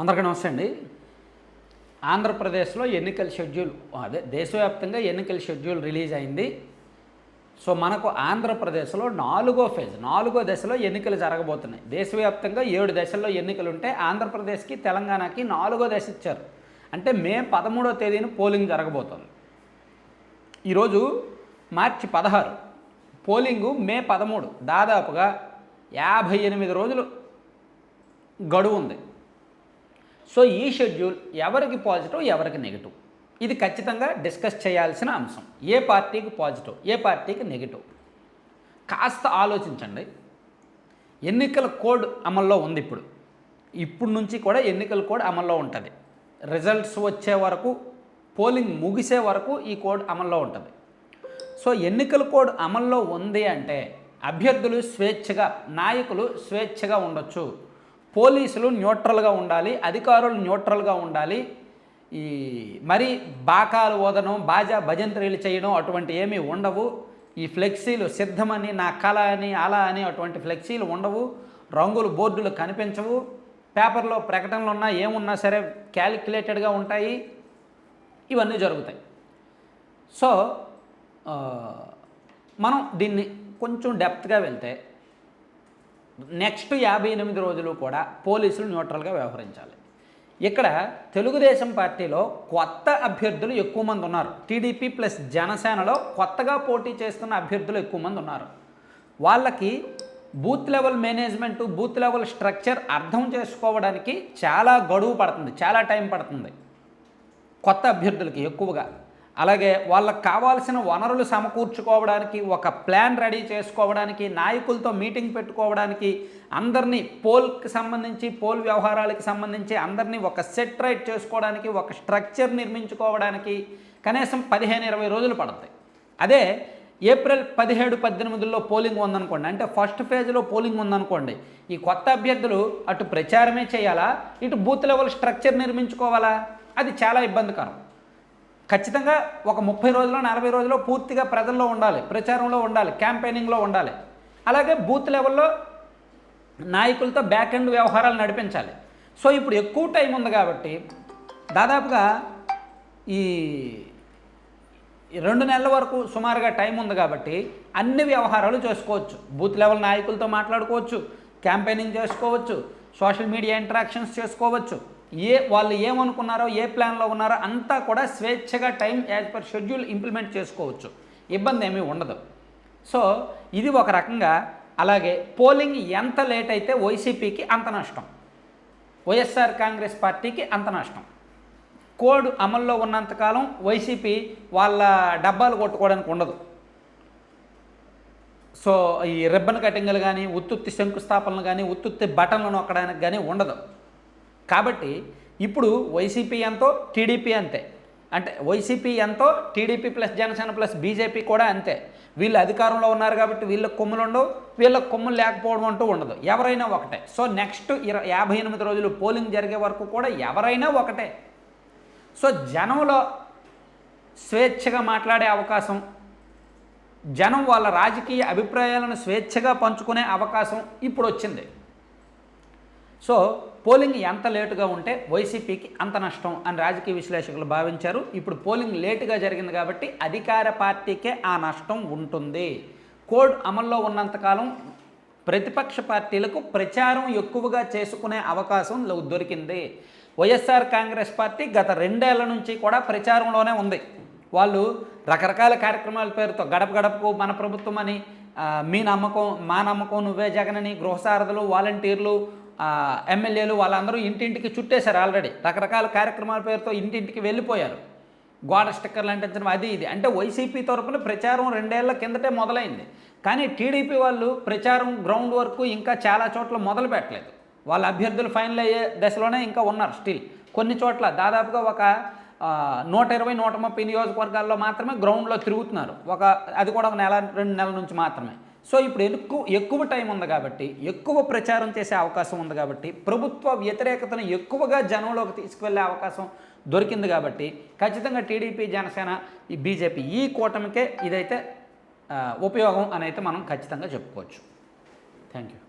అందరికీ నమస్తే అండి. ఆంధ్రప్రదేశ్లో ఎన్నికల షెడ్యూల్ అదే దేశవ్యాప్తంగా ఎన్నికల షెడ్యూల్ రిలీజ్ అయింది. సో మనకు ఆంధ్రప్రదేశ్లో నాలుగో ఫేజ్ నాలుగో దశలో ఎన్నికలు జరగబోతున్నాయి. దేశవ్యాప్తంగా ఏడు దశల్లో ఎన్నికలు ఉంటే ఆంధ్రప్రదేశ్కి తెలంగాణకి నాలుగో దశ ఇచ్చారు. అంటే మే పదమూడో తేదీన పోలింగ్ జరగబోతుంది. ఈరోజు మార్చి పదహారు పోలింగు మే పదమూడు దాదాపుగా యాభై ఎనిమిది రోజులు గడువు ఉంది. సో ఈ షెడ్యూల్ ఎవరికి పాజిటివ్ ఎవరికి నెగిటివ్? ఇది ఖచ్చితంగా డిస్కస్ చేయాల్సిన అంశం. ఏ పార్టీకి పాజిటివ్ ఏ పార్టీకి నెగిటివ్? కాస్త ఆలోచించండి. ఎన్నికల కోడ్ అమల్లో ఉంది ఇప్పుడు. ఇప్పుడు నుంచి కూడా ఎన్నికల కోడ్ అమల్లో ఉంటుంది. రిజల్ట్స్ వచ్చే వరకు పోలింగ్ ముగిసే వరకు ఈ కోడ్ అమల్లో ఉంటుంది. సో ఎన్నికల కోడ్ అమల్లో ఉంది అంటే అభ్యర్థులు స్వేచ్ఛగా నాయకులు స్వేచ్ఛగా ఉండొచ్చు. పోలీసులు న్యూట్రల్గా ఉండాలి అధికారులు న్యూట్రల్గా ఉండాలి. ఈ మరి బాకాలు ఓదనం బాజా భజంత్రీలు చేయడం అటువంటి ఏమీ ఉండవు. ఈ ఫ్లెక్సీలు సిద్ధమని నా కళ అని అలా అని అటువంటి ఫ్లెక్సీలు ఉండవు. రంగులు బోర్డులు కనిపించవు. పేపర్లో ప్రకటనలు ఉన్నా ఏమున్నా సరే క్యాలిక్యులేటెడ్గా ఉంటాయి. ఇవన్నీ జరుగుతాయి. సో మనం దీన్ని కొంచెం డెప్త్గా వెళ్తే నెక్స్ట్ యాభై ఎనిమిది రోజులు కూడా పోలీసులు న్యూట్రల్గా వ్యవహరించాలి. ఇక్కడ తెలుగుదేశం పార్టీలో కొత్త అభ్యర్థులు ఎక్కువ మంది ఉన్నారు. టీడీపీ ప్లస్ జనసేనలో కొత్తగా పోటీ చేస్తున్న అభ్యర్థులు ఎక్కువ మంది ఉన్నారు. వాళ్ళకి booth level management booth level structure అర్థం చేసుకోవడానికి చాలా గడువు పడుతుంది చాలా టైం పడుతుంది. కొత్త అభ్యర్థులకి ఎక్కువగా. అలాగే వాళ్ళకి కావాల్సిన వనరులు సమకూర్చుకోవడానికి ఒక ప్లాన్ రెడీ చేసుకోవడానికి నాయకులతో మీటింగ్ పెట్టుకోవడానికి అందరినీ పోల్కి సంబంధించి పోల్ వ్యవహారాలకు సంబంధించి అందరినీ ఒక సెట్ రైట్ చేసుకోవడానికి ఒక స్ట్రక్చర్ నిర్మించుకోవడానికి కనీసం పదిహేను ఇరవై రోజులు పడతాయి. అదే ఏప్రిల్ పదిహేడు పద్దెనిమిదిలో పోలింగ్ ఉందనుకోండి అంటే ఫస్ట్ ఫేజ్లో పోలింగ్ ఉందనుకోండి ఈ కొత్త అభ్యర్థులు అటు ప్రచారమే చేయాలా ఇటు బూత్ లెవెల్ స్ట్రక్చర్ నిర్మించుకోవాలా? అది చాలా ఇబ్బందికరం. ఖచ్చితంగా ఒక ముప్పై రోజుల్లో నలభై రోజుల్లో పూర్తిగా ప్రజల్లో ఉండాలి ప్రచారంలో ఉండాలి క్యాంపెయినింగ్లో ఉండాలి. అలాగే బూత్ లెవెల్లో నాయకులతో బ్యాక్ ఎండ్ వ్యవహారాలు నడిపించాలి. సో ఇప్పుడు ఎక్కువ టైం ఉంది కాబట్టి దాదాపుగా ఈ ఈ రెండు నెలల వరకు సుమారుగా టైం ఉంది కాబట్టి అన్ని వ్యవహారాలు చేసుకోవచ్చు. బూత్ లెవెల్ నాయకులతో మాట్లాడుకోవచ్చు క్యాంపెయినింగ్ చేసుకోవచ్చు సోషల్ మీడియా ఇంటరాక్షన్స్ చేసుకోవచ్చు. ఏ వాళ్ళు ఏమనుకున్నారో ఏ ప్లాన్లో ఉన్నారో అంతా కూడా స్వేచ్ఛగా time as per schedule implement చేసుకోవచ్చు. ఇబ్బంది ఏమీ ఉండదు. సో ఇది ఒక రకంగా అలాగే పోలింగ్ ఎంత లేట్ అయితే వైసీపీకి అంత నష్టం. వైఎస్ఆర్ కాంగ్రెస్ పార్టీకి అంత నష్టం. కోడ్ అమల్లో ఉన్నంతకాలం వైసీపీ వాళ్ళ డబ్బాలు కొట్టుకోవడానికి ఉండదు. సో ఈ రిబ్బన్ కటింగ్లు కానీ ఉత్తుత్తి శంకుస్థాపనలు కానీ ఉత్తుత్తి బటన్లు నొక్కడానికి కానీ ఉండదు. కాబట్టి ఇప్పుడు వైసీపీ ఎంతో టీడీపీ అంతే. అంటే వైసీపీ ఎంతో TDP plus Janasena plus BJP కూడా అంతే. వీళ్ళు అధికారంలో ఉన్నారు కాబట్టి వీళ్ళకి కొమ్ములు ఉండవు వీళ్ళకి కొమ్ములు లేకపోవడం అంటూ ఉండదు. ఎవరైనా ఒకటే. సో నెక్స్ట్ ఇర యాభై ఎనిమిది రోజులు పోలింగ్ జరిగే వరకు కూడా ఎవరైనా ఒకటే. సో జనంలో స్వేచ్ఛగా మాట్లాడే అవకాశం జనం వాళ్ళ రాజకీయ అభిప్రాయాలను స్వేచ్ఛగా పంచుకునే అవకాశం ఇప్పుడు వచ్చింది. సో పోలింగ్ ఎంత లేటుగా ఉంటే వైసీపీకి అంత నష్టం అని రాజకీయ విశ్లేషకులు భావించారు. ఇప్పుడు పోలింగ్ లేటుగా జరిగింది కాబట్టి అధికార పార్టీకే ఆ నష్టం ఉంటుంది. కోడ్ అమల్లో ఉన్నంతకాలం ప్రతిపక్ష పార్టీలకు ప్రచారం ఎక్కువగా చేసుకునే అవకాశం దొరికింది. వైఎస్ఆర్ కాంగ్రెస్ పార్టీ గత రెండేళ్ళ నుంచి కూడా ప్రచారంలోనే ఉంది. వాళ్ళు రకరకాల కార్యక్రమాల పేరుతో గడప గడపకు మన ప్రభుత్వం అని మీ నమ్మకం మా నమ్మకం నువ్వే జగనని గృహసారథులు వాలంటీర్లు ఎమ్మెల్యేలు వాళ్ళందరూ ఇంటింటికి చుట్టేశారు ఆల్రెడీ. రకరకాల కార్యక్రమాల పేరుతో ఇంటింటికి వెళ్ళిపోయారు. గోడ స్టిక్కర్లు అంటించడం అది ఇది. అంటే వైసీపీ తరపున ప్రచారం రెండేళ్ళ కిందటే మొదలైంది. కానీ టీడీపీ వాళ్ళు ప్రచారం గ్రౌండ్ వరకు ఇంకా చాలా చోట్ల మొదలు పెట్టలేదు. వాళ్ళ అభ్యర్థులు ఫైనల్ అయ్యే దశలోనే ఇంకా ఉన్నారు స్టిల్. కొన్ని చోట్ల దాదాపుగా ఒక నూట ఇరవై నూట ముప్పై నియోజకవర్గాల్లో మాత్రమే గ్రౌండ్లో తిరుగుతున్నారు. ఒక అది కూడా ఒక నెల రెండు నెలల నుంచి మాత్రమే. సో ఇప్పుడు ఎక్కువ ఎక్కువ టైం ఉంది కాబట్టి ఎక్కువ ప్రచారం చేసే అవకాశం ఉంది కాబట్టి ప్రభుత్వ వ్యతిరేకతను ఎక్కువగా జనంలోకి తీసుకువెళ్ళే అవకాశం దొరికింది కాబట్టి ఖచ్చితంగా టీడీపీ జనసేన ఈ బీజేపీ ఈ కూటమికే ఇదైతే ఉపయోగం అని అయితే మనం ఖచ్చితంగా చెప్పుకోవచ్చు. Thank you